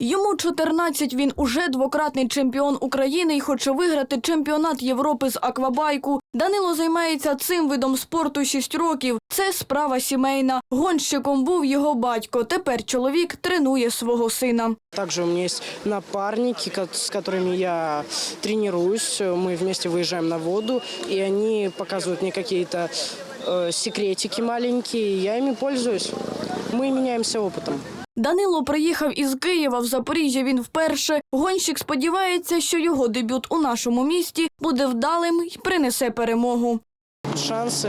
Йому 14, він уже двократний чемпіон України і хоче виграти чемпіонат Європи з аквабайку. Данило займається цим видом спорту 6 років. Це справа сімейна. Гонщиком був його батько. Тепер чоловік тренує свого сина. Также у меня есть напарники, ко- с которыми я тренируюсь. Мы вместе выезжаем на воду, и они показывают мне какие-то э, секретики маленькие, и я ими пользуюсь. Мы меняемся опытом. Данило приїхав із Києва в Запоріжжя. Він вперше. Гонщик сподівається, що його дебют у нашому місті буде вдалим і принесе перемогу. Шансы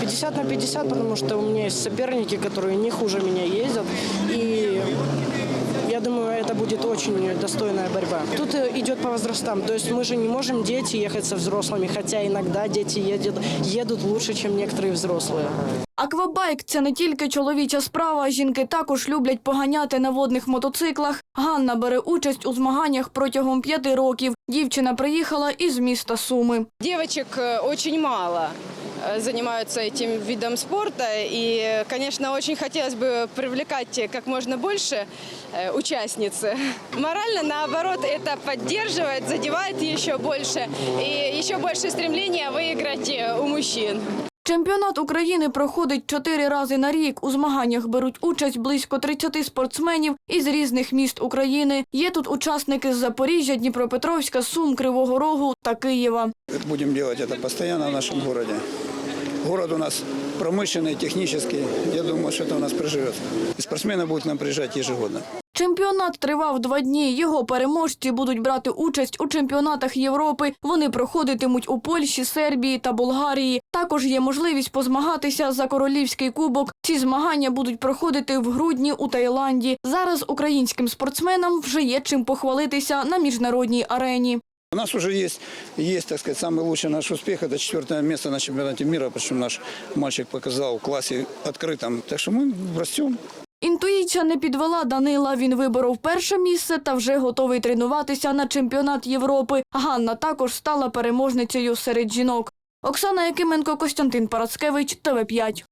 50 на 50, потому что у меня есть соперники, которые не хуже меня ездят. И я думаю, это будет очень достойная борьба. Тут э, идет по возрастам. То есть мы же не можем дети ехать со взрослыми, хотя иногда дети едут, едут лучше, чем некоторые взрослые. Аквабайк це не тільки чоловіча справа. Жінки також люблять поганяти на водних мотоциклах. Ганна бере участь у змаганнях протягом п'яти років. Дівчина приїхала із міста Суми. Девочек э, очень мало э, занимаются этим видом спорта. И, э, конечно, очень хотелось бы привлекать как можно больше э, участниц. Морально, наоборот, это поддерживает, задевает еще больше. И еще больше стремления выиграть э, у мужчин. Чемпіонат України проходить чотири рази на рік. У змаганнях беруть участь близько 30 спортсменів із різних міст України. Є тут учасники з Запоріжжя, Дніпропетровська, Сум, Кривого Рогу та Києва. Будем делать это постоянно в нашем городе. Город у нас промышленный, технический. Я думаю, что это у нас проживет. И спортсмены будут нам приезжать ежегодно. Чемпіонат тривав два дні. Його переможці будуть брати участь у чемпіонатах Європи. Вони проходитимуть у Польщі, Сербії та Болгарії. Також є можливість позмагатися за королівський кубок. Ці змагання будуть проходити в грудні у Таїланді. Зараз українським спортсменам вже є чим похвалитися на міжнародній арені. У нас уже есть, есть, так сказать, самый лучший наш успех. Это четвертое место на чемпионате мира. Причем наш мальчик показал в классе открытом. Так что мы растем. Інтуїція не підвела Данила. Він виборов перше місце та вже готовий тренуватися на чемпіонат Європи. Ганна також стала переможницею серед жінок. Оксана Якименко, Костянтин Парацкевич, ТВ5.